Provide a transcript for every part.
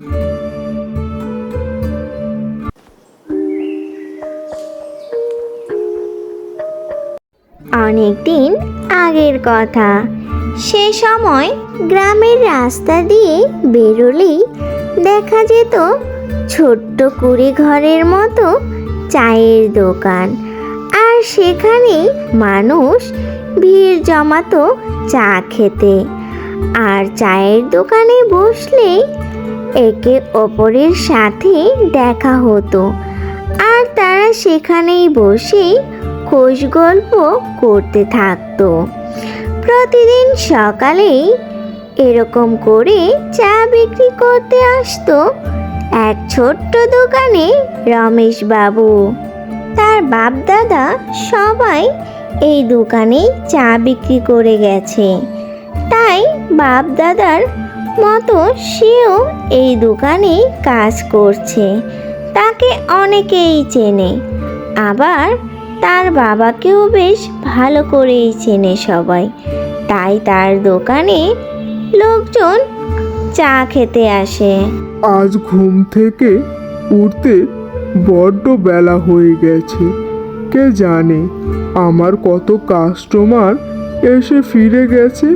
অনেক দিন আগের কথা। সে সময় গ্রামের রাস্তা দিয়ে বেরোলেই দেখা যেত ছোট্ট কুড়ি ঘরের মতো চায়ের দোকান। আর সেখানে মানুষ ভিড় জমাতো চা খেতে। আর চায়ের দোকানে বসলে একে অপরের সাথে দেখা হতো। আর তারা সেখানেই বসে খোশ গল্প করতে থাকতো। প্রতিদিন সকালেই এরকম করে চা বিক্রি করতে আসতো এক ছোট্ট দোকানে রমেশ বাবু। তার বাপ দাদা সবাই এই দোকানেই চা বিক্রি করে গেছে। তাই বাপ দাদার মতো সেও এই দোকানে কাজ করছে। তাকে অনেকেই চেনে। আবার তার বাবাকেও বেশ ভালো করেই চেনে সবাই। তাই তার দোকানে লোকজন চা খেতে আসে। আজ ঘুম থেকে উঠতে বড্ড বেলা হয়ে গেছে। কে জানে আমার কত কাস্টমার এসে ফিরে গেছে।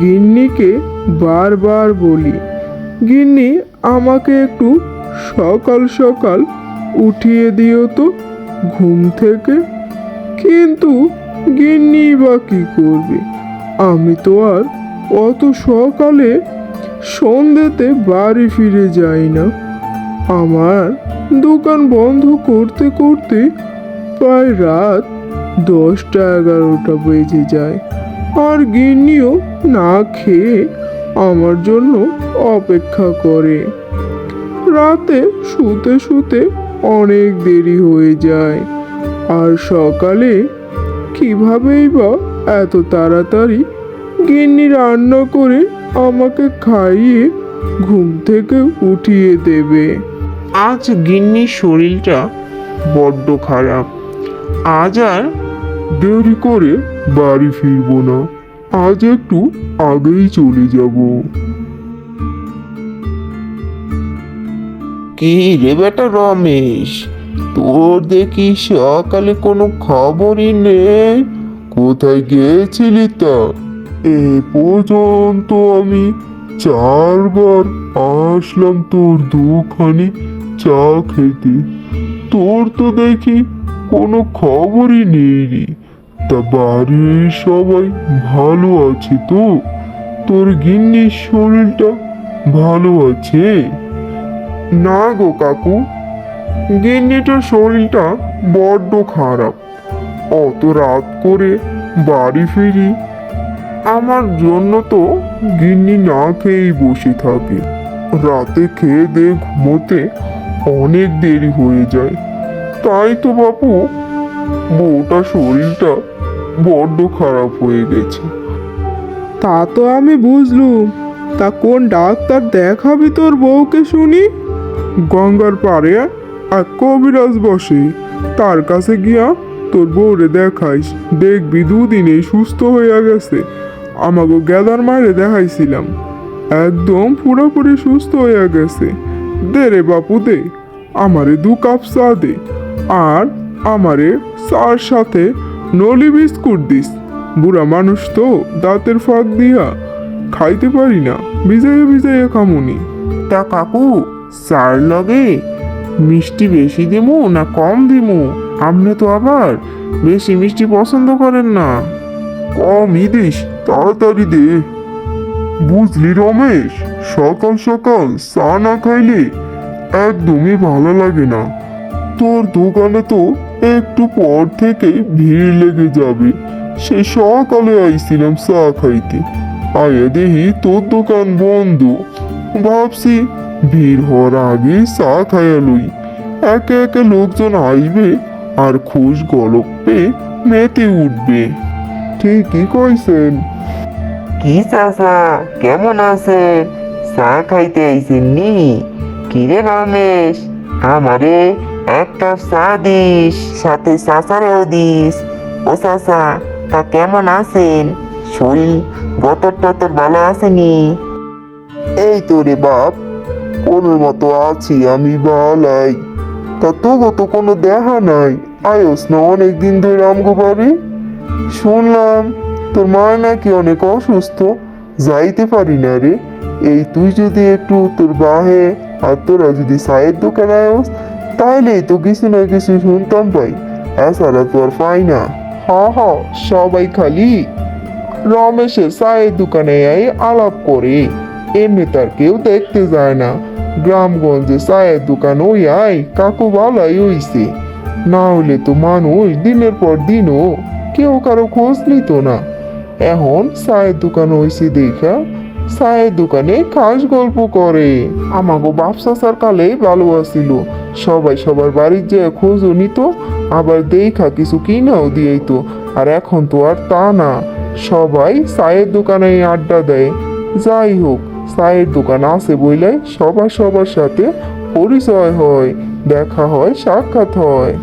গিন্নিকে বারবার বলি, গিন্নি, আমাকে একটু সকাল সকাল উঠিয়ে দিও তো ঘুম থেকে। কিন্তু গিন্নি বা কী করবে? আমি তো আর অত সকালে সন্ধ্যেতে বাড়ি ফিরে যাই না। আমার দোকান বন্ধ করতে করতে প্রায় রাত দশটা এগারোটা বেজে যায়। আর গিন্নিও না খেয়ে আমার জন্য অপেক্ষা করে। রাতে শুতে শুতে অনেক দেরি হয়ে যায়। আর সকালে কিভাবেই বা এত তাড়াতাড়ি গিন্নি রান্না করে আমাকে খাইয়ে ঘুম থেকে উঠিয়ে দেবে। আজ গিন্নির শরীরটা বড্ড খারাপ। আজ আর দেরি করে বাড়ি ফিরবো না। আজ একটু আগেই চলে যাব। কি রে বেটা রমেশ? তোর দেখি সকালে কোনো খবরই নেই। কোথায় গিয়েছিলি তা? এ পর্যন্ত আমি চারবার আসলাম তোর দুখানি চা খেতে। তোর তো দেখি কোনো খবরই নেই রে তা বাড়ির সবাই ভালো আছে তো? তোর গিন্নির শরীরটা ভালো আছে? না গো কাকু, গিন্নিটার শরীরটা বড্ড খারাপ। অত রাত করে বাড়ি ফিরি, আমার জন্য তো গিন্নি না খেয়েই বসে থাকে। রাতে খেয়ে দিয়ে ঘুমোতে অনেক দেরি হয়ে যায়। তাই তো বাপু বউটা শরীরটা বড্ড খারাপ হয়ে গেছে। তা তো আমি বুঝলুম। তা কোন ডাক্তার দেখাবি তোর বউকে শুনি? গঙ্গার পাড়ে এক কবিরাজ বসে। তার কাছে গিয়া তোর বউরে দেখাইস। দেখবি দুদিনে সুস্থ হইয়া গেছে। আমাকে গেদার মারে দেখাইছিলাম। একদম পুরোপুরি সুস্থ হইয়া গেছে। দে রে বাপু, দে। আমারে দু কাপ চা দে। আর আমারে চার সাথে নলি বিস্কুট দিস। বুড়া মানুষ তো দাঁতের ফাঁক দিয়া খাইতে পারি না। ভিজাইয়া ভিজাইয়া খামুনি। তা কাকু সার লগে মিষ্টি বেশি দিমু না কম দিমু? আপনি তো আবার বেশি মিষ্টি পছন্দ করেন না। কমই দিস তাড়াতাড়ি দে। বুঝলি রমেশ সকাল সকাল চা না খাইলে একদমই ভালো লাগে না। তোর দোকানে তো একটু পর থেকে ভিড় লেগে যাবে। সে সকালে আইছিলাম চা খাইতে। আয়া দেখি তোর দোকান বন্ধ। ভাবছি ভিড় হওয়ার আগে চা খাইয়া লই। একে একে লোকজন আইবে আর খুশ গল্পে মেতে উঠবে। ঠিকই কইছেন। কি চাচা, কেমন আছেন? চা খাইতে আইছেন নি? কিরে রমেশ আমারে এক কাপ চা সাথে চাচারেও দিস। ও চাচা, তা কেমন আছেন? শরীর বতর টতর ভালো আসেনি? এই তো বাপ ওনের মতো আছি আমি বালাই। তা তোগো তো কোনো দেখা নাই। আয়স না অনেক দিন ধরে আমগো বাড়ি। শুনলাম তোর মা নাকি অনেক অসুস্থ। যাইতে পারি না রে। এই তুই যদি একটু তোর বাহে আর তোরা যদি চায়ের দোকানে আয়স তাহলেই তো কিছু না কিছু শুনতাম পাই এছাড়া তো আর পাই না। হ হ, সবাই খালি রমেশের চায়ের দোকানে আই আলাপ করে। এমনি তার কেউ দেখতে যায় না। গ্রামগঞ্জে চায়ের দোকান ওই আই কাকু বালাই হইছে। না হলে তো মানুষ দিনের পর দিনও কেউ কারও খোঁজ নিত না। এখন চায়ের দোকান হইছে দেখা, চায়ের দোকানে খাস গল্প করে। আমাগো বাপসাসার কালে ভালো আছিল। সবাই সবার বাড়ির যে খোঁজও নিত, আবার দেখা কিছু কিনাও দিয়েইতো। আর এখন তো আর তা না। সবাই চায়ের দোকানে আড্ডা দেয়। যাই হোক, চায়ের দোকান আছে বইলে সবার সবার সাথে পরিচয় হয়, দেখা হয়, সাক্ষাৎ হয়।